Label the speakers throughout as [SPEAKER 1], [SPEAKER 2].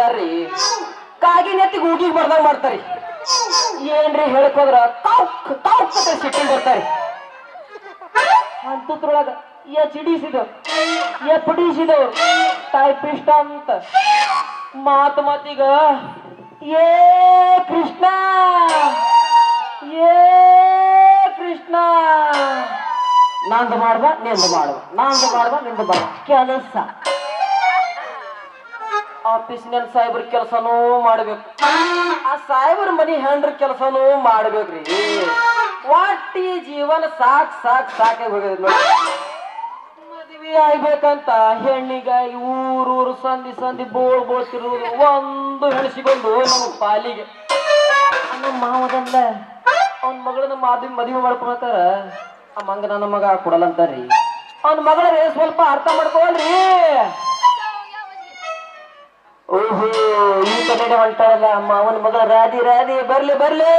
[SPEAKER 1] ಅದಾರ್ರಿ ಕಾಗಿ ನೆತ್ತಿಗೆ ಹೂಗಿಗೆ ಬರ್ದಂಗ ಮಾಡ್ತಾರಿ ಏನ್ರಿ ಹೇಳ್ಕೋದ್ರ? ಕೌಕ್ ಅಂತ ಸಿಟ್ಟಿಂಗ್ ಬರ್ತಾರಿ ಅಂತದ್ರೊಳಗ ಎಚ್ ಡಿಸಿದವ್ ಎಫ್ ಡಿಸಿದವ್ ಟೈಪಿಸ್ಟ್ ಅಂತ ಮಾತು ಮಾತಿಗ, ಏ ಕೃಷ್ಣ! ಏ ಕೃಷ್ಣ! ನಾಂದು ಮಾಡ್ಬ, ನಿಂದು ಮಾಡುವ ನಾಂದು ಮಾಡ್ಬ, ನಿಂದು ಮಾಡುವ ಕೆಲಸ. ಆಫೀಸ್ನಲ್ಲಿ ಸಾಹೇಬ್ರ ಕೆಲಸನೂ ಮಾಡ್ಬೇಕು. ಆ ಸಾಹೇಬ್ರ ಮನಿ ಹೆಂಡ್ರ ಕೆಲಸನೂ ಮಾಡ್ಬೇಕ್ರಿ. ಒಟ್ಟಿ ಜೀವನ ಸಾಕ್ ಸಾಕ್ ಸಾಕಾಗಿ ನೋಡಿ ಮದುವೆ ಆಗ್ಬೇಕಂತ ಹೆಣ್ಣಿಗಾಗಿ ಊರೂರು ಸಂಧಿ ಸಂಧಿ ಬೋಳ್ ಬೋಳ್ತಿರೋದು ಒಂದು ಹೆಣಸಿಕೊಂಡು ನಮ್ಮ ಪಾಲಿಗೆ. ಮಾವದಲ್ಲ, ಅವನ ಮಗಳನ್ನ ಮಾದಿ ಮದುವೆ ಮಾಡ್ಕೊಳತಾರ ಆ ಮಂಗ ನನ್ನ ಮಗ ಕೊಡಲ್ಲ ಅವನ ಮಗಳ ಸ್ವಲ್ಪ ಅರ್ಥ ಮಾಡ್ಕೊಳ್ರಿ. ಓಹೋ ಈ ಕಡೆ ಹೊಂಟಾರಲ್ಲ ಅಮ್ಮ. ಅವನ ಮಗ ರಾಧಿ ರಾಧಿ ಬರ್ಲಿ ಬರ್ಲಿ.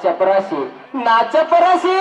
[SPEAKER 1] ಡ್ರೈವರ್ ಅಲ್ಲ ಚಪರಾಸಿ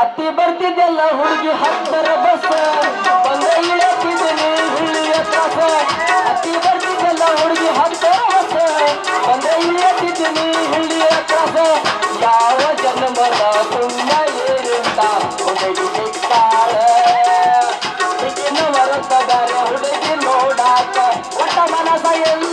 [SPEAKER 2] ಹತ್ತಿ ಬರ್ತಿದ್ದೆಲ್ಲ ಹುಡುಗಿ
[SPEAKER 1] ಹತ್ತರ ಬಸ್. ಬಂದ ಇಳತಿದ್ದೀನಿ ಹುಳಿಯ ತ್ರಾಸ. ಹತ್ತಿ ಬರ್ತಿದ್ದೆಲ್ಲ ಹುಡುಗಿ ಹತ್ತರ ಬಸ್. ಬಂದ ಇಳತಿದ್ದೀನಿ ಹುಳಿಯ ಕಸ ಯಾವ ಜನ್ಮದ ಪುಣ್ಯ ಏನಿಂತ ಹುಡುಗಿ ಸಿಕ್ತಾಳ ಹುಡುಗಿನ ಹೊರತದಾರೆ ಹುಡುಗಿ ನೋಡಾಕ. ಒಟ್ಟ ಮನಸ ಎಲ್ಲ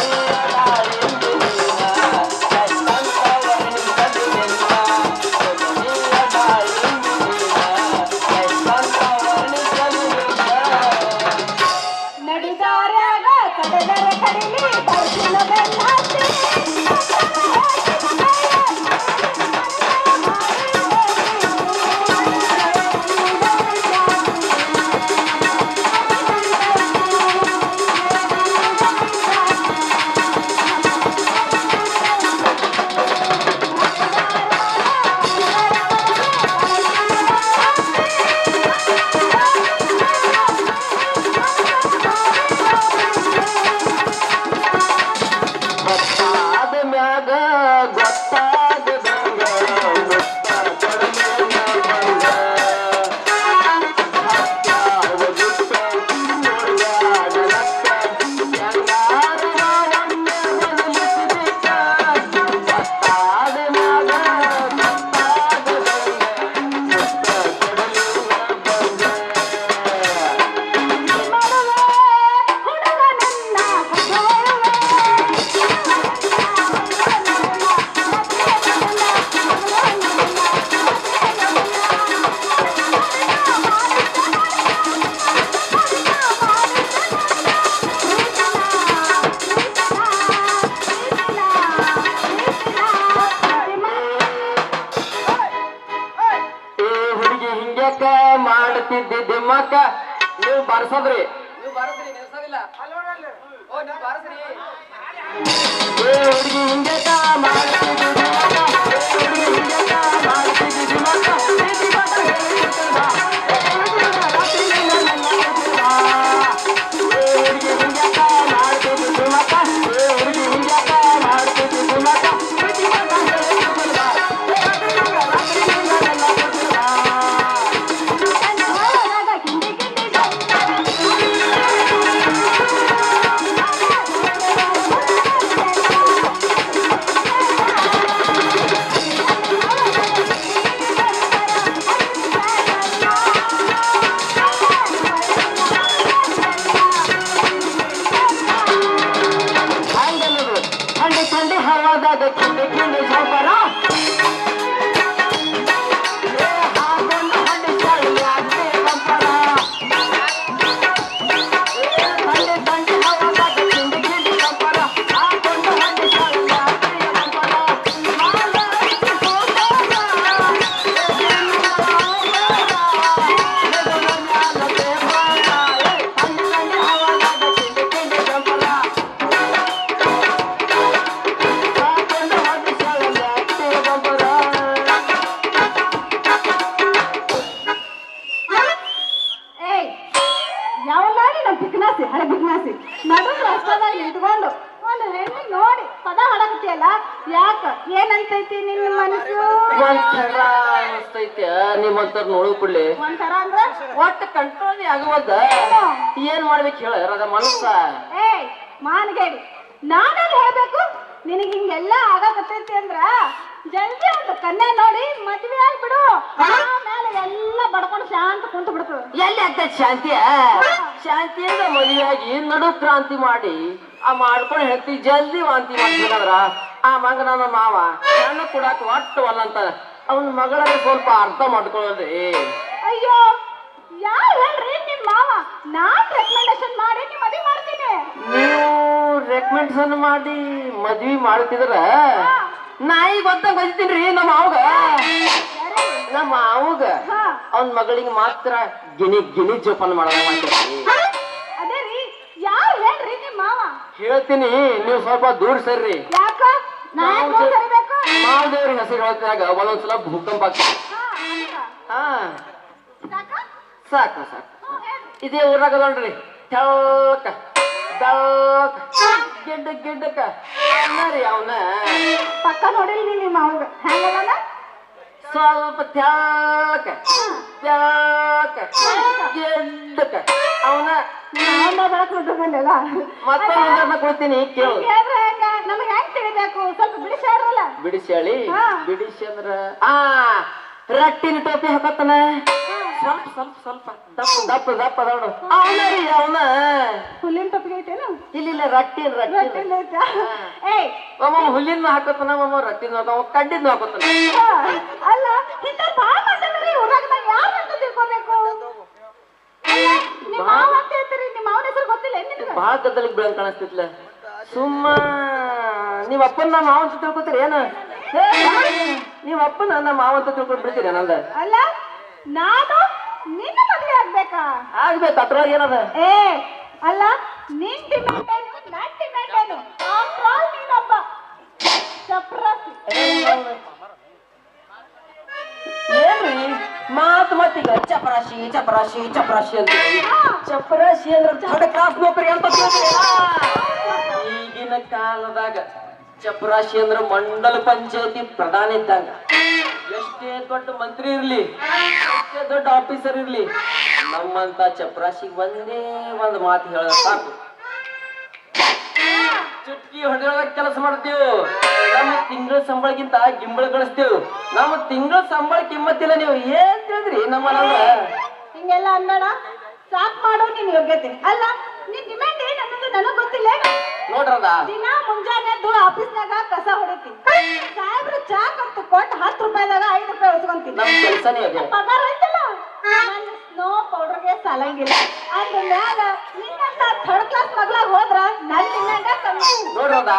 [SPEAKER 1] Thank you. ದಿಮ್ಮಕ್ಕ ನೀವು ಬರ್ಸದ್ರಿ. ನೀವು ಬರ್ಸ್ರಿ ನಿಲ್ಸೋದಿಲ್ಲ ಓ ನೀವು ಬರ್ಸ್ರಿ. ಹುಡುಗಿ ಹಿಂದೆ ಮಾಡ್ತಿದ್ದಿ ಹಂಡಿ ಥಂಡಿ ಹವಾದಾಗ ಕಿಂಡಿ ಕಿಂಡಿ ಸಾವುಕಾರ ನಿನ್ನ
[SPEAKER 2] ಮನಸ್ಸು
[SPEAKER 1] ಒಂಥರ ಅನಿಸ್ತೈತೆ. ನಿಮ್ಮಂತರ ನೋಡು ಕೂಡ್ಲೆ
[SPEAKER 2] ಒಂಥರ ಅಂದ್ರ?
[SPEAKER 1] ಒಟ್ಟು ಕಂಟ್ರೋಲ್ ಆಗುವದ ಏನ್? ಮಾಡ್ಬೇಕು ಹೇಳ ಅದ ಮನಸ್ಸ?
[SPEAKER 2] ಏಯ್ ಮಾನ್ಗೇಡಿ. ನಾನಲ್ಲಿ ಹೇಳ್ಬೇಕು? ನಿನಗೆ ಹಿಂಗೆಲ್ಲ ಆಗಾಕತ್ತೈತಿ ಅಂದ್ರ ಜಲ್ದಿ ಒಂದು ಕನ್ಯಾ ನೋಡಿ ಮದ್ವೆ ಆಗ್ಬಿಡು. ಆಮೇಲೆ ಎಲ್ಲ ಬಡ್ಕೊಂಡು ಶಾಂತ ಕುಂತು ಬಿಡ್ತದ.
[SPEAKER 1] ಎಲ್ಲಿ ಆಗ್ತೈತಿ ಶಾಂತಿ ಶಾಂತಿಯಿಂದ ಮದುವೆಯಾಗಿ ನಡು ಕ್ರಾಂತಿ ಮಾಡಿ ಆ ಮಾಡ್ಕೊಂಡು ಹೇಳ್ತಿ ಜಲ್ದಿ ವಾಂತಿ ಮಾಡ್ಬೇಕಂದ್ರ? ಆ ಮಗ ನನ್ನ ಮಾವ. ನನ್ನ ಕೂಡ ಒಟ್ಟು ಅಲ್ಲ ಅಂತ ಅವನ ಮಗಳನ್ನ ಸ್ವಲ್ಪ ಅರ್ಥ ಮಾಡ್ಕೊಳ್ಳೋದ್ರಿ
[SPEAKER 2] ಅಯ್ಯೋ ಯಾರು ಹೇಳ್ರಿ ನಿಮ್ ಮಾವ? ನಾನ್ ರೆಕಮೆಂಡೇಶನ್ ಮಾಡಿ ನಿಮ್ ಮದ್ವೆ ಮಾಡ್ತೀನಿ.
[SPEAKER 1] ನೀವು ರೆಕಮೆಂಡೇಶನ್ ಮಾಡಿ ಮದ್ವಿ ಮಾಡ್ತಿದ್ರ ನಾಯಿ ಗೊತ್ತಾಗ ಗೊತ್ತಿನ್ರಿ ನಮ್ಮ ಮಾವಗ. ನಮ್ಮ ಮಾವಗ. ಅವನ್ ಮಗಳಿಗೆ ಮಾತ್ರ ಗಿಣಿ ಗಿಣಿ ಜೋಪಾನ ಮಾಡೋಣ ಮಾಡ್ತೀರಿ
[SPEAKER 2] ಅದೇ ರೀ ಯಾರು ಹೇಳ್ರಿ ನಿಮ್ ಮಾವ?
[SPEAKER 1] ಹೇಳ್ತೀನಿ ನೀವು ಸ್ವಲ್ಪ ದೂರ ಸರ್ರಿ
[SPEAKER 2] ಯಾಕ?
[SPEAKER 1] ಮಾವದೇವ್ರ ಹೆಸರು ಹೇಳ್ತಿದಾಗ ಒಂದೊಂದ್ಸಲ ಭೂಕಂಪ ಆಗ್ತದೆ.
[SPEAKER 2] ಹಾ ಸಾಕ?
[SPEAKER 1] ಸಾಕು. ಇದೇ ಊರಾಗ ನೋಡ್ರಿ. ತೆಳ್ಳಕ ಬೆಳ್ಳಕ ಗಿಡ್ಡ ಗಿಡ್ಡಕ ಅವನ ಅವನ.
[SPEAKER 2] ಪಕ್ಕ ನೋಡಿಲ್ಲ ನೀನು ನಿಮ್ಮ ಹೆಂಗಲ್ಲ
[SPEAKER 1] ಸ್ವಲ್ಪ ತೆಳ್ಳಕ ತ್ಯಾಕ ಗಿಡ್ಡಕ ಅವನ
[SPEAKER 2] ಅವನ ಬೆಳಕು ಬಿಟ್ಟಿದ್ದಲ್ಲ
[SPEAKER 1] ಮತ್ತೊಂದು ಕೊಡ್ತೀನಿ ಕೇಳು.
[SPEAKER 2] ಹೆಂಗ? ನಮಗೆ ಹೆಂಗ್ ತಿಳಿಬೇಕು? ಸ್ವಲ್ಪ ಬಿಡಿಸಿ ಹೇಳ್ರಲ್ಲ?
[SPEAKER 1] ಬಿಡಿಸಿ ಹೇಳಿ
[SPEAKER 2] ಹಾ.
[SPEAKER 1] ಬಿಡಿಸಿ ಅಂದ್ರ ಆ ರಟ್ಟಿನ ಟೋಪಿ ಹಾಕತ್ತಲ್ಲ ಸ್ವಲ್ಪ ಸ್ವಲ್ಪ ಸ್ವಲ್ಪ. ದಪ್ಪ ದಪ್ಪ ದಪ್ಪ ಅದಾವ ನೋಡು. ಅವನ ರೀ ಅವನ.
[SPEAKER 2] ಹುಲ್ಲಿನ ಟೊಪ್ಪಿಗೆ ಐತೇನು?
[SPEAKER 1] ಇಲ್ಲ ಇಲ್ಲ ರಟ್ಟಿನ ರಟ್ಟಿನ.
[SPEAKER 2] ರೊಟ್ಟಿಲ್ ಐತಾ? ಏಯ್.
[SPEAKER 1] ಒಮ್ಮ ಹುಲ್ಲಿನ ಹಾಕತ್ತನ ಒಮ್ಮ ರಟ್ಟಿನ ಹಾಕವ ಕಡ್ಡಿನ ಹಾಕತ್ತನ.
[SPEAKER 2] ಹಾ, ಅಲ್ಲ ಇಂತ ಬಾಳ ಮಾತಾಡ್ರಿ ಊರಾಗ ಯಾರು ಅಂತ ತಿಳ್ಕೊಬೇಕು? ಅಲ್ಲ ನಿಮ್ಮ ಮಾವ ಅಂತ ಹೇಳ್ತೀರಿ. ನಿಮ್ಮ ಮಾವನ ಹೆಸರು ಗೊತ್ತಿಲ್ಲ ಏನ್ ನಿಮ್ಗೆ
[SPEAKER 1] ಬಾಳ ಗದ್ದಲಿಗೆ ಬೀಳಂಗ್ ಕಾಣಿಸ್ತಿತ್ಲ. ಸುಮ್ಮ. ನೀವ್ ಅಪ್ಪನ ನಮ್ಮ ಮಾವ ಅಂತ ತಿಳ್ಕೊತೀರಿ ಏನ? ನೀವ್ ಅಪ್ಪನ ನಮ್ಮ ಮಾವ ಅಂತ ತಿಳ್ಕೊಂಡ್ ಬಿಡ್ತೀರಿ ನಂದ?
[SPEAKER 2] ಅಲ್ಲ ನಾನು ನಿನ್ನ ಮದುವೆ ಆಗ್ಬೇಕಾ?
[SPEAKER 1] ಆಗ್ಬೇಕು ಅದ್ರೊಳಗೆ ಏನದ?
[SPEAKER 2] ಏ ಅಲ್ಲ ನಿನ್ ಡಿಮ್ಯಾಂಡ್ ಏನು ನನ್ ಡಿಮ್ಯಾಂಡ್ ಏನು? ಆಫ್ಟರ್ ಆಲ್ ನೀನೊಬ್ಬ ಚಪ್ರಸಿ
[SPEAKER 1] ಏನ್ರಿ? ಮಾತು ಮತ್ತೀಗ ಚಪರಾಶಿ ಚಪರಾಶಿ ಚಪರಾಶಿ ಅಂತ ಚಪರಾಶಿ ಅಂದ್ರೆ ದೊಡ್ಡ ಕ್ಲಾಸ್ ನೌಕರಿ ಅಂತ? ಈಗಿನ ಕಾಲದಾಗ ಚಪರಾಶಿ ಅಂದ್ರ ಮಂಡಲ ಪಂಚಾಯತಿ ಪ್ರಧಾನ ಇದ್ದಂಗ. ಎಷ್ಟೇ ದೊಡ್ಡ ಮಂತ್ರಿ ಇರ್ಲಿ, ಎಷ್ಟೇ ದೊಡ್ಡ ಆಫೀಸರ್ ಇರ್ಲಿ, ನಮ್ಮಂತ ಚಪರಾಶಿಗೆ ಒಂದೇ ಒಂದು ಮಾತು ಹೇಳ ಸಾಕು. ಚುಟ್ಕಿ ಹೊಡೆದಾಗ ಕೆಲಸ ಮಾಡ್ತೀವಿ. ನಮ್ಮ ತಿಂಗಳ ಸಂಬಳಕ್ಕಿಂತ ಗಿಂಬಳ ಗಳಿಸ್ತೀವಿ. ನಮ್ಮ ತಿಂಗಳ ಸಂಬಳ ಕಿಮ್ಮತ್ತಿಲ್ಲ ನೀವು. ಏನ್ ತಿಳಿದ್ರಿ ನಮ್ಮ
[SPEAKER 2] ಹಿಂಗೆಲ್ಲ ಅನ್ನೋಣ ಸಾಕ್ ಮಾಡೋ ನಿನ್ ಯೋಗ್ಯತೆ. ಅಲ್ಲ, ನಿನ್ ಡಿಮ್ಯಾಂಡ್ ಏನ್ ಅನ್ನೋದು ನನಗ್ ಗೊತ್ತಿಲ್ಲ?
[SPEAKER 1] ನೋಡ್ರದ
[SPEAKER 2] ದಿನ ಮುಂಜಾನೆ ಎದ್ದು ಆಫೀಸ್ನಾಗ ಕಸ ಹೊಡಿತಿ ಸಾಹೇಬ್ರ ಚಾ ಕತ್ತು ಕೊಟ್ಟು ಹತ್ತು ರೂಪಾಯಿದಾಗ ಐದು ರೂಪಾಯಿ ಉಸ್ಕೊಂತೀನಿ
[SPEAKER 1] ನಮ್ ಕೆಲ್ಸನೇ ಅದೇ.
[SPEAKER 2] ಪಗಾರ ಐತಲ್ಲ ನನ್ನ ಸ್ನೋ ಪೌಡರ್ಗೆ ಸಾಲಂಗಿಲ್ಲ. ಅದ್ರ ಮ್ಯಾಗ ನಿನ್ನಂತ ಥರ್ಡ್ ಕ್ಲಾಸ್ ಮಗಳಾಗ ಹೋದ್ರ ನನ್ನ ಡಿಮ್ಯಾಂಡ ಕಮ್ಮಿ.
[SPEAKER 1] ನೋಡ್ರದ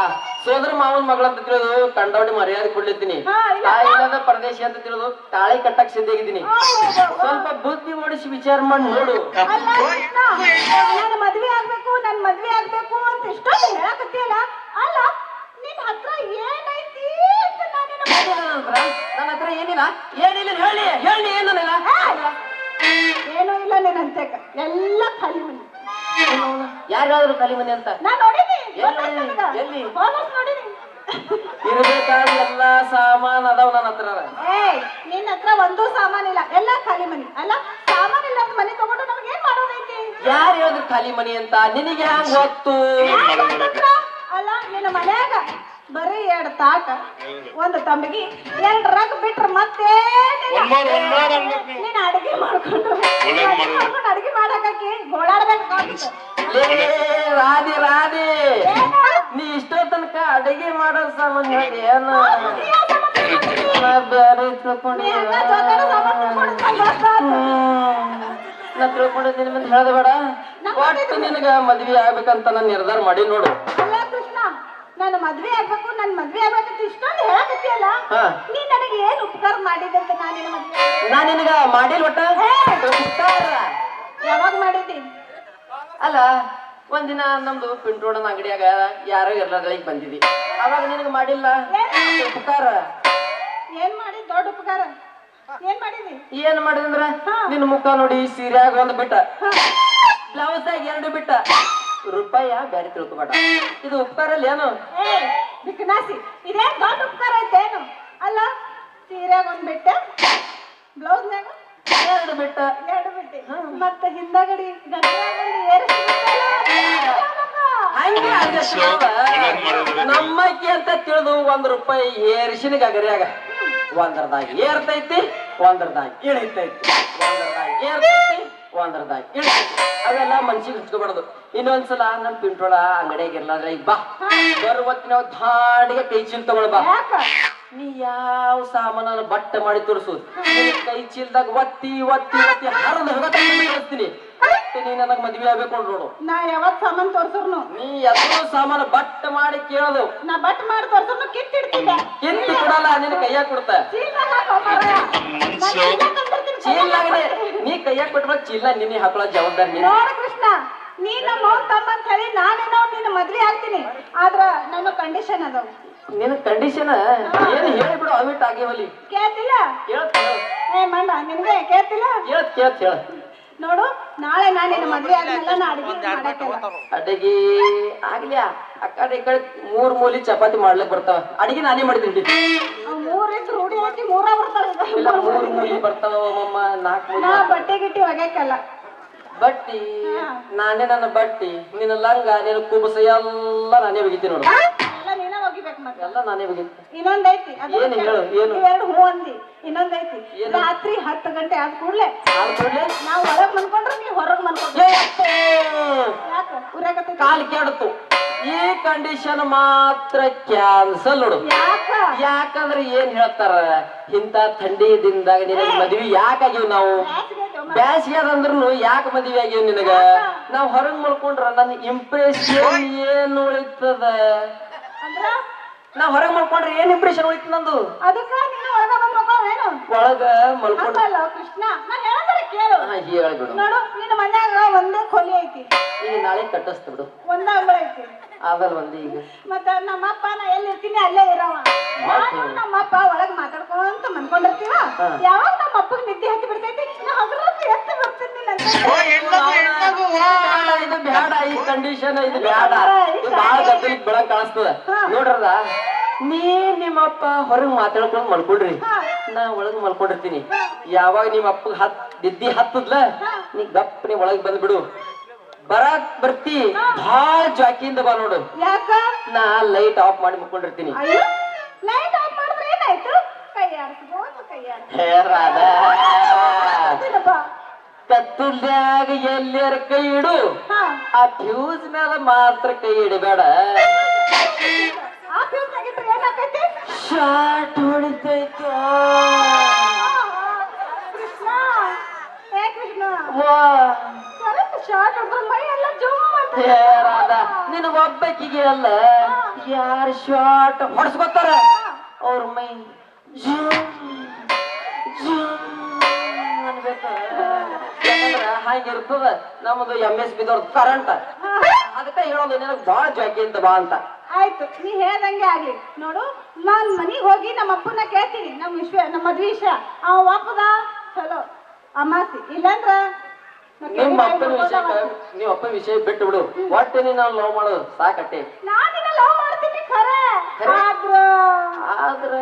[SPEAKER 1] ಸೋದರ ಮಾವನ್ ಮಗಳಂತ ತಿಳಿದು ಕಂಡವಡಿ ಮರ್ಯಾದೆ ಕೊಡ್ಲಿದ್ದೀನಿ
[SPEAKER 2] ಹಾ, ಇಲ್ಲ.
[SPEAKER 1] ತಾಯಿಲ್ಲದ ಪರದೇಶಿ ಅಂತ ತಿಳಿದು ತಾಳಿ ಕಟ್ಟಕ್ ಸಿದ್ಧಾಗಿದ್ದೀನಿ. ಸ್ವಲ್ಪ ಬುದ್ಧಿ ಓಡಿಸಿ ವಿಚಾರ ಮಾಡಿ ನೋಡು.
[SPEAKER 2] ನನ್ನ ಮದ್ವೆ ಆಗ್ಬೇಕು ನನ್ ಮದ್ವೆ ಆಗ್ಬೇಕು ಅಂತ ಹೇಳಕತ್ತಿಯಲ್ಲ ಅಲ್ಲ ನಿನ್ ಹತ್ರ ಏನೈತಿ ಅಂತ
[SPEAKER 1] ನಾನು ನನ್ನ ಹತ್ರ ಏನಿಲ್ಲ. ಏನಿಲ್ಲ ಹೇಳಿ ಹೇಳಿ
[SPEAKER 2] ಏನೂ ಇಲ್ಲ ನಿನ್ ಅಂತೇಕ ಎಲ್ಲ ಖಾಲಿ ಮನಿ
[SPEAKER 1] ಯಾರು ಹೇಳಿದ್ರು ಕಲಿ ಮನೆ ಅಂತ
[SPEAKER 2] ನಾ ನೋಡಿನಿ
[SPEAKER 1] ಎಲ್ಲಿ?
[SPEAKER 2] ಹೋದರ್ಸ್ ನೋಡಿನಿ
[SPEAKER 1] ಇರ್ಬೇಕಾದ ಎಲ್ಲಾ ಸಾಮಾನ್ ಅದಾವ ನನ್ನ ಹತ್ರ.
[SPEAKER 2] ಏಯ್ ನಿನ್ನ ಹತ್ರ ಒಂದೂ ಸಾಮಾನಿಲ್ಲ ಎಲ್ಲ ಖಾಲಿ ಮನಿ. ಅಲ್ಲ ಸಾಮಾನಿಲ್ಲ ಮನಿ ತಗೊಂಡು ನಮ್ಗೆ ಏನ್ ಮಾಡೋದೈತಿ
[SPEAKER 1] ಯಾರು ಹೇಳಿದ್ರು ಖಾಲಿ ಮನಿ ಅಂತ? ನಿನಗೆ ಹ್ಯಾಂಗ ಗೊತ್ತು?
[SPEAKER 2] ಯಾರ್ ಬಂದಿದ್ರ? ಅಲ್ಲ ನಿನ್ನ ಮನ್ಯಾಗ ಬರೀ ಎರಡ್ ತಾಟ ಒಂದು ತಂಬಿಗಿ ಎರಡ್ ರಗ್ ಬಿಟ್ರ ಮತ್ತೇನಿಲ್ಲ. ನೀನ್ ಅಡಿಗೆ ಮಾಡ್ಕೊಂಡು ಅಡಿಗೆ ಮಾಡ್ಕೊಂಡು ಅಡಿಗೆ ಮಾಡಾಕಿ ಗೋಳಾಡ್ಬೇಕಾಗುತ್ತೆ
[SPEAKER 1] ಲೇ ರಾಧಿ ರಾಧಿ. ಅಡಿಗೆ ಮಾಡೋ ಸಾಮಾನು ಹೇಳಿ ಏನು? ಬೇರೆ ತಿಳ್ಕೊಂಡಿ. ನಾ ತಿಳ್ಕೊಂಡಿದ್ದೀನಿ ನಿಮ್ಮ ಹೇಳ್ದ ಬೇಡ ಒಟ್ಟು ನಿನಗ ಮದ್ವೆ ಆಗ್ಬೇಕಂತ ನಾನು ನಿರ್ಧಾರ ಮಾಡಿ ನೋಡು.
[SPEAKER 2] ನಾನು ಮದ್ವೆ ಆಗ್ಬೇಕು ನನ್ ಮದ್ವೆ ಆಗ್ಬೇಕಂತ ಇಷ್ಟೊಂದು ಹೇಳಕತ್ತಿಯಲ್ಲ? ನೀ ನನಗೆ ಏನ್ ಉಪಕಾರ ಮಾಡಿದೆ ಅಂತ ನಾನು ನಿನ್ನ ಮದ್ವೆ ಆಗ್ಬೇಕು?
[SPEAKER 1] ನಾ ನಿನಗ ಮಾಡಿಲ್ ಒಟ್ಟ.
[SPEAKER 2] ಯಾವಾಗ ಮಾಡಿದ್ದಿ?
[SPEAKER 1] ಅಲ್ಲ ಒಂದಿನ ನಮ್ದು ಪಿಂಟೋಡನ ಅಂಗಡಿಯಾಗ ಯಾರೋ ಎಲ್ಲಗಳಿಗೆ ಬಂದಿದ್ವಿ ಅವಾಗ ನಿನಗೆ ಮಾಡಿಲ್ಲ? ಉಪಕಾರ.
[SPEAKER 2] ಏನ್ ಮಾಡಿ ದೊಡ್ಡ ಉಪಕಾರ. ಏನ್ ಮಾಡಿದಿ?
[SPEAKER 1] ಏನ್ ಮಾಡಿದಂದ್ರ? ನಿನ್ನ ಮುಖ ನೋಡಿ ಸೀರೆಯಾಗ ಒಂದು ಬಿಟ್ಟ. ಆಗಿ ಎರಡು ಬಿಟ್ಟ. ರೂಪಾಯ ಬ್ಯಾರೆ ತಿಳ್ಕೊಬೇಡ. ಇದು ಉಪಕಾರ ಅಲ್ಲಿ ಏನು?
[SPEAKER 2] ಏ ಇದೇ ಇದೇನ್ ದೊಡ್ಡ ಉಪಕಾರ ಐತೇನು? ಅಲ್ಲ ಸೀರೆಗ್ ಒಂದ್ ಬ್ಲೌಸ್ ಬ್ಲೌಸ್ನಾಗ
[SPEAKER 1] ಎರಡು ಬಿಟ್ಟ.
[SPEAKER 2] ಎರಡು ಬಿಟ್ಟೆ. ಮತ್ತೆ ಹಿಂದಗಡಿ
[SPEAKER 1] ಹಂಗೆ ಆದಷ್ಟು. ನಮ್ಮಕ್ಕಿ ಅಂತ ತಿಳಿದು ಒಂದ್ ರೂಪಾಯಿ ಏರಿಸಿನ ಗಗರ್ಯಾಗ ಒಂದರದಾಗ ಏರ್ತೈತಿ ಒಂದರದಾಗ ಇಳಿತೈತಿ. ಒಂದ್ರದಾಗ ಏರ್ತೈತಿ ಒಂದರದಾಗ ಇಳಿತೈತಿ. ಅವೆಲ್ಲ ಮನ್ಸಿಗೆ ಹಚ್ಕೋಬಾರ್ದು. ಇನ್ನೊಂದ್ಸಲ ನಮ್ ಪಿಂಟೋಳ ಅಂಗಡಿಯಾಗಿರ್ಲಾದ್ರೆ ಈಗ ಬಾ. ಬರುವತ್ತಿನ ಧಾಡಿಗೆ ಕೈ ಚೀಲ ತಗೊಳ್ಬಾ
[SPEAKER 2] ಯಾಕ?
[SPEAKER 1] ನೀ ಯಾವ ಸಾಮಾನ ಬಟ್ಟ ಮಾಡಿ ತೋರಿಸೋದು? ಕೈ ಚೀಲದಾಗ ಒತ್ತಿ ಒತ್ತಿ ಒತ್ತಿ ಹರಿದು ಹೋಗತ್ತೀನಿ ನೀ ನನಗ್ ಮದ್ವೆ ಆಗ್ಬೇಕು ನೋಡು.
[SPEAKER 2] ನಾ ಯಾವತ್ ಸಾಮಾನ್ ತೋರ್ಸುರ್ನು?
[SPEAKER 1] ನೀ ಎಲ್ಲ ಸಾಮಾನು ಬಟ್ಟ ಮಾಡಿ ಕೇಳದು.
[SPEAKER 2] ನಾ ಬಟ್ ಮಾಡಿ ತೋರ್ಸುರ್ನು ಕಿತ್ತಿಡ್ತಿದ್ದೆ
[SPEAKER 1] ಕಿತ್ತು ಕೊಡಲ್ಲ ನಿನ್ ಕೈಯಾಗ ಕೊಡ್ತ. ಚೀಲಾಗನೆ ನೀ ಕೈಯಾಗ ಕೊಟ್ಟ ಚೀಲ ನಿನ್ನೆ ಹಾಕೊಳ್ಳೋ ಜವಾಬ್ದಾರಿ
[SPEAKER 2] ನೋಡು ಕೃಷ್ಣ ನೀ ನಮ್ಮ ತಮ್ಮ ಅಂತ ಹೇಳಿ ನಾನೇನೋ ನಿನ್ನ ಮದ್ವೆ ಆಗ್ತೀನಿ. ಆದ್ರ ನನ್ನ ಕಂಡೀಷನ್ ಅದಾವ
[SPEAKER 1] ನಿನ್ನ ಕಂಡೀಷನ್ ಏನು ಹೇಳಿಬಿಡು ಅವಿಟ್ ಆಗಿವಲ್ಲಿ
[SPEAKER 2] ಕೇಳ್ತಿಲ್ಲ?
[SPEAKER 1] ಕೇಳತ್
[SPEAKER 2] ಏ ಮಂಡ ನಿನ್ಗೆ ಕೇಳ್ತಿಲ್ಲ?
[SPEAKER 1] ಕೇಳತ್ ಕೇಳ್ತ್ ಹೇಳ
[SPEAKER 2] ನೋಡು ನಾಳೆ ನಾನು ನಿನ್ನ ಮದ್ವೆ ಆದ್ಮೇಲೆ ನಾ ಅಡಿಗೆ ಆಗ್ಲಿ
[SPEAKER 1] ಅಡಿಗೆ ಆಗ್ಲ್ಯಾ? ಆ ಕಡೆ ಈ ಕಡೆ ಮೂರ್ ಮೂಲಿ ಚಪಾತಿ ಮಾಡ್ಲಿಕ್ ಬರ್ತಾವ. ಅಡಿಗೆ ನಾನೇ
[SPEAKER 2] ಮೂರಿಂದ ರೂಢಿ ಹಾಕಿ ಮೂರ
[SPEAKER 1] ಇಲ್ಲ
[SPEAKER 2] ಬರ್ತಾವ
[SPEAKER 1] ಮೂರ್ ಮೂಲಿ ಬರ್ತಾವ ಒಮ್ಮಮ್ಮ ನಾಲ್ಕು ಮೂಲಿ
[SPEAKER 2] ನಾ ಬಟ್ಟೆ ಗಿಟ್ಟಿ ಒಗ್ಯಾಕಲ್ಲ
[SPEAKER 1] ಬಟ್ಟಿ ನಾನೇ ನನ್ನ ಬಟ್ಟಿ ನಿನ್ನ ಲಂಗ ನಿನ್ನ ಕುಬಸ ಎಲ್ಲ ನಾನೇ ಒಗಿತೀನಿ ನೋಡು.
[SPEAKER 2] ಎಲ್ಲ ನೀನ ಹೋಗಿಬೇಕು ಮತ್ತೆ.
[SPEAKER 1] ಎಲ್ಲ ನಾನೇ ಒಗಿತೀನಿ
[SPEAKER 2] ಇನ್ನೊಂದೈತಿ ಅದು
[SPEAKER 1] ಏನು ಹೇಳು, ಏನು?
[SPEAKER 2] ಎರಡು ಹೂ ಅಂದಿ. ಇನ್ನೊಂದೈತಿ ರಾತ್ರಿ ಹತ್ತು ಗಂಟೆ ಆದ ಕೂಡ್ಲೆ
[SPEAKER 1] ಕಾಲ್ ಕೊಡ್ಲಿ?
[SPEAKER 2] ನಾವ್ ಹೊರಗ್ ಮನ್ಕೊಂಡ್ರೆ ನೀವ್ ಹೊರಗ್ ಮನ್ಕೊಂಡ್ರೆ.
[SPEAKER 1] ಏ ಅಪ್ಪೇ!
[SPEAKER 2] ಯಾಕ ಉರ್ಯಾಕತ್ತೈತಿ?
[SPEAKER 1] ಕಾಲ್ ಕೆಡತು. ಈ ಕಂಡೀಷನ್ ಮಾತ್ರ ಕ್ಯಾನ್ಸಲ್ ನೋಡು.
[SPEAKER 2] ಯಾಕ?
[SPEAKER 1] ಯಾಕಂದ್ರೆ ಏನ್ ಹೇಳ್ತಾರ ಇಂತ ಥಂಡಿ ದಿನದಾಗ ನಿನಗೆ ಮದ್ವಿ ಯಾಕಾಗಿವ್ ನಾವು?
[SPEAKER 2] ಬ್ಯಾಸ್ಗೆ ಐತೆ ಒಮ್ಮ.
[SPEAKER 1] ಬ್ಯಾಸಿಗೆ ಅದಂದ್ರು ಯಾಕೆ ಮದ್ವಿ ಆಗಿವ್ ನಿನಗ? ನಾವ್ ಹೊರಗ್ ಮಲ್ಕೊಂಡ್ರ ನನ್ನ ಇಂಪ್ರೆಷನ್ ಏನ್ ಉಳಿತದ?
[SPEAKER 2] ಅಂದ್ರ
[SPEAKER 1] ನಾವ್ ಹೊರಗ್ ಮಲ್ಕೊಂಡ್ರೆ ಏನ್ ಇಂಪ್ರೆಷನ್ ಹೋಯ್ತು ನಂದು?
[SPEAKER 2] ಅದಕ್ಕ ನೀನು ಒಳಗ ಬಂದ್
[SPEAKER 1] ಒಳಗ ಮಲ್ಕೊಂಡ್
[SPEAKER 2] ಕೃಷ್ಣ ನಾನು ಹೇಳಂದ್ರೆ ಕೇಳು.
[SPEAKER 1] ಹಾ ಹೇಳ್ಬಿಡು
[SPEAKER 2] ನೋಡು ನಿನ್ನ ಮನ್ಯಾಗ ಒಂದೇ ಕೊಲಿ ಐತಿ.
[SPEAKER 1] ಈ ನಾಳೆ ಕಟ್ಟಿಸ್ತು ಬಿಡು.
[SPEAKER 2] ಒಂದ ಅಂಗಳ ಐತಿ.
[SPEAKER 1] ಆಮೇಲೆ ಒಂದು ಈಗ.
[SPEAKER 2] ಮತ್ತ ನಮ್ಮಪ್ಪ ನಾ ಎಲ್ಲಿ ಇರ್ತೀನಿ ಅಲ್ಲೇ ಇರವ. ನಾನು ನಮ್ಮಪ್ಪ ಒಳಗ್ ಮಾತಾಡ್ಕೊಂತ ಮನ್ಕೊಂಡಿರ್ತೀವ. ಯಾವಾಗ ನಮ್ಮ ಅಪ್ಪಗ್ ನಿದ್ದೆ ಹತ್ತಿ ಬಿಡ್ತೈತಿ? ನಾ ಬರ್ತೀನಿ
[SPEAKER 1] ಇದು ಬೇಡ ಈ ಕಂಡೀಷನ್ ಇದು ಬೇಡ ಇದು ಬಾಳ ಗದ್ದಲಿಗ್ ಬೆಳಕ್ ಕಾಣಿಸ್ತದ. ನೋಡ್ರದ ನೀ ನಿಮ್ಮಪ್ಪ ಹೊರಗ್ ಮಾತಾಡ್ಕೊಂಡ್ ಮಲ್ಕೊಂಡ್ರಿ. ನಾ ಒಳಗ್ ಮಲ್ಕೊಂಡಿರ್ತೀನಿ. ಯಾವಾಗ ನಿಮ್ಮ ಅಪ್ಪಗ್ ಹತ್ ನಿದ್ದಿ ಹತ್ತದ್ಲ ನೀ ಗಪ್ಪನೆ ಒಳಗ್ ಬಂದ್ಬಿಡು. ಬರಾಕ್ ಬರ್ತಿ ಭಾಳ ಜಾಕಿಯಿಂದ ಬಾ ನೋಡು.
[SPEAKER 2] ಯಾಕ?
[SPEAKER 1] ನಾ ಲೈಟ್ ಆಫ್ ಮಾಡಿ
[SPEAKER 2] ಮುಕ್ಕೊಂಡಿರ್ತೀನಿ. ಲೈಟ್ ಆಫ್ ಮಾಡಿದ್ರೆ ಏನಾಯ್ತು? ಕೈ ಆಡಿಸ್ಬೋದು
[SPEAKER 1] ಕತ್ತಲ್ದಾಗ ಎಲ್ಲರ ಕೈ ಇಡು. ಆ ಫ್ಯೂಸ್ ಮೇಲೆ ಮಾತ್ರ ಕೈ ಇಡಬೇಡ. ಶಾರ್ಟ್ ಹೊಡಿತೈತ. ವಾ.
[SPEAKER 2] ಶಾರ್ಟ್ ಹೊಡೆದ್ರೆ ಮೈ ಎಲ್ಲ ಜುಮ್ ಅಂತ
[SPEAKER 1] ರಾಧಾ ನಿನ್ನ ಒಬ್ಬಕಿಗೆ ಅಲ್ಲ ಯಾರು ಶಾರ್ಟ್ ಹೊಡ್ಸ್ಕೊತಾರ ಅವ್ರ ಮೈ ಜುಮ್ ಜುಮ್ ಅನ್ಬೇಕ? ಹಂಗಿರ್ತದ ನಮ್ಮದು ಎಂ ಎಸ್ ಬಿದವ್ರ ಕರೆಂಟ್ ಅದಕ್ಕೆ ಹೇಳೋದು ನಿನಗೆ ಭಾಳ ಜಾಕಿ ಅಂತ ಬಾ ಅಂತ.
[SPEAKER 2] ಆಯ್ತು ನೀ ಹೇಳ್ದಂಗೆ ಆಗ್ಲಿ. ನೋಡು ನಾನ್ ಮನಿಗ್ ಹೋಗಿ ನಮ್ಮ ಅಪ್ಪನ ಕೇಳ್ತೀನಿ ನಮ್ಮ ವಿಶ್ವ ನಮ್ಮ ಮದ್ವಿ ವಿಷಯ ಅವ ವಾಪದ ಚಲೋ. ಅಮಾಸಿ ಇಲ್ಲಂದ್ರ
[SPEAKER 1] ನಿಮ್ಮ ಅಪ್ಪನ ವಿಷಯ ನೀವ್ ಅಪ್ಪನ ವಿಷಯ ಬಿಟ್ಟು ಬಿಡು ಒಟ್ಟೆ ನೀನು ಸಾಕಟ್ಟೆ.
[SPEAKER 2] ನಾನ್ ಲವ್ ಖರೆ.
[SPEAKER 1] ಖರೆ?
[SPEAKER 2] ಆದ್ರ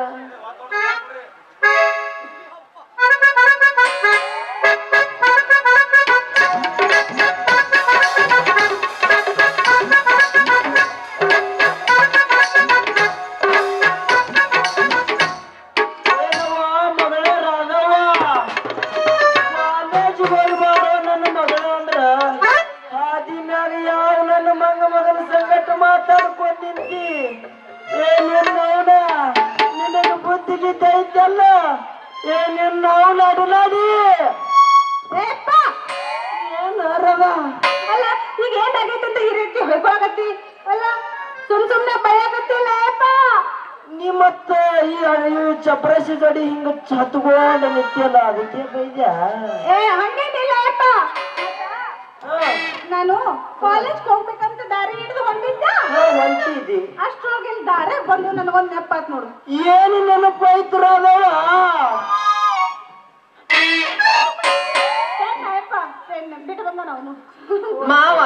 [SPEAKER 1] ಏ ನಿನ್ನವನ ಅಡಲಾಡಿ
[SPEAKER 2] ಏಪ್ಪ
[SPEAKER 1] ಏನ್ ಅರವ
[SPEAKER 2] ಅಲ್ಲ ಈಗ ಏನಾಗೈತೆ ಅಂತ ಈ ರೀತಿ ಹೊಯ್ಕೊಳಕತ್ತಿ? ಅಲ್ಲ ಸುಮ್ ಸುಮ್ನೆ ಭಯಕತ್ತಿಲ್ಲ ಏಪ್ಪ
[SPEAKER 1] ನೀ ಮತ್ತ ಈ ಈ ಚಪ್ರಸಿ ಜಡಿ ಹಿಂಗ ಚತ್ಕೊಂಡ ನಿಂತಿಯಲ್ಲ ಅದಕ್ಕೆ ಬೈದ್ಯಾ?
[SPEAKER 2] ಏ ಹಂಗೇನಿಲ್ಲ ಏಪ್ಪ ನಾನು ಕಾಲೇಜ್ ಹೋಗ್ಬೇಕಂತ ದಾರಿ ಹಿಡಿದು ಹೊಂಟಿದ್ದ
[SPEAKER 1] ಹೊಂಟಿದಿ
[SPEAKER 2] ಅಷ್ಟ್ರೊಳಗೆ ಇಲ್ಲಿ ದಾರೆ ಬಂದು ನನಗೊಂದು ನೆಪ್ಪಾತ್ ನೋಡು.
[SPEAKER 1] ಏನು ನೆನಪಾಯ್ತು ರಾಧವ
[SPEAKER 2] ಬಿಟ್ಟು ಬಂದ ಅವನು.
[SPEAKER 1] ಮಾವ?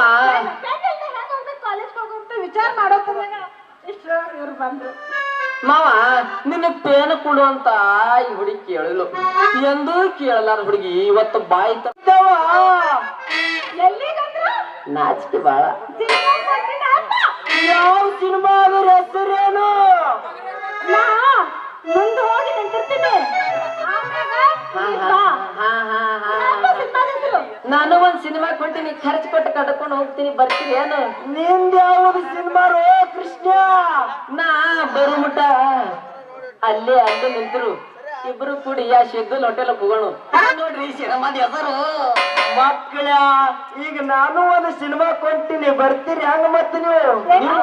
[SPEAKER 2] ಕಾಲೇಜ್ ಹೋಗೋಂತ ವಿಚಾರ ಮಾಡೋತಂದಾಗ ಇಷ್ಟ ಇವ್ರು ಬಂದ್ರು.
[SPEAKER 1] ಮಾವ ನಿನ್ನ ಪೇನ ಕೊಡುವಂತ ಈ ಹುಡುಗಿ ಕೇಳಲು ಎಂದೂ ಕೇಳಲಾರ ಹುಡುಗಿ ಇವತ್ತು ಬಾಯಿ ತಪ್ಪವ
[SPEAKER 2] ಎಲ್ಲಿಗಂದ್ರ
[SPEAKER 1] ನಾಚಿಕೆ ಬಾಳ. ಯಾವ ಸಿನಿಮಾ ಅದ್ರ ಹೆಸರೇನು?
[SPEAKER 2] ನಾ ಮುಂದೆ ಹೋಗಿ ನಿಂತಿರ್ತೀನಿ. ಸಿನಿಮಾದ
[SPEAKER 1] ನಾನು ಒಂದ್ ಸಿನಿಮಾ ಕೊಟ್ಟಿನಿ ಖರ್ಚು ಕೊಟ್ಟು ಕಡ್ಕೊಂಡು ಹೋಗ್ತೀನಿ ಬರ್ತೀನಿ ಏನು? ನಿಂದ ಯಾವ್ದು ಸಿನಿಮಾ ರೋ ಕೃಷ್ಣ? ನಾ ಬರುಮುಟ ಅಲ್ಲೇ ಅಲ್ಲೇ ನಿಂತರು. ಇಬ್ರು ಕೂಡಿ ಯಾ ಶೆಡ್ಯೂಲ್ ಲೊಟ್ಟೆಲ್ಲ ಹೋಗೋಣ. ನೋಡ್ರಿ ಸಿನಿಮಾದ ಹೆಸರು ಮಕ್ಕಳ ಈಗ ನಾನು ಒಂದು ಸಿನಿಮಾ ಕೊಂತೀನಿ ಬರ್ತೀರಿ ಹಂಗ ಮತ್ತೆ ನೀವು? ಹಾ?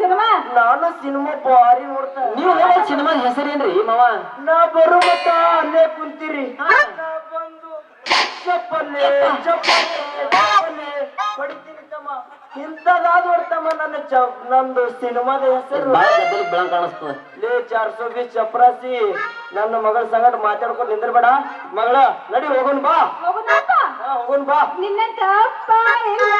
[SPEAKER 2] ಸಿನಿಮಾ
[SPEAKER 1] ನಾನು ಸಿನಿಮಾ ಬಾರಿ ನೋಡ್ತಾ ನೀವು ಹೇಳೋ ಸಿನಿಮಾದ ಹೆಸರೇನ್ರಿ ಮಾವ? ನಾ ಬರು ಮತ್ತ ಅಲ್ಲೇ ಕುಂತೀರಿ. ನಾ ಬಂದು ಚಪ್ಪಲೆ ಚಪ್ಪಲೆ ಹೊಡಿತೀನಿ ತಮ್ಮ. ಇಂಥದಾದ ನೋಡ್ತಮ್ಮ ನನ್ನ ಚ ನಂದು ಸಿನಿಮಾದ ಹೆಸರು. ಬೆಳಂಗ್ ಕಾಣಿಸ್ತದ. ಲೇ ಚಾರ್ ಸೋ ಚಪ್ರಾಸಿ. ನನ್ನ ಮಗಳ ಸಂಗಟ ಮಾತಾಡ್ಕೊಂಡು ನಿಂದ್ರಬೇಡ. ಮಗಳ ನಡಿ ಹೋಗೋಣ ಬಾ. ಹೋಗೋಣ ಬಾ.
[SPEAKER 2] ನಿನ್ನ ತಪ್ಪ ಇಲ್ಲ.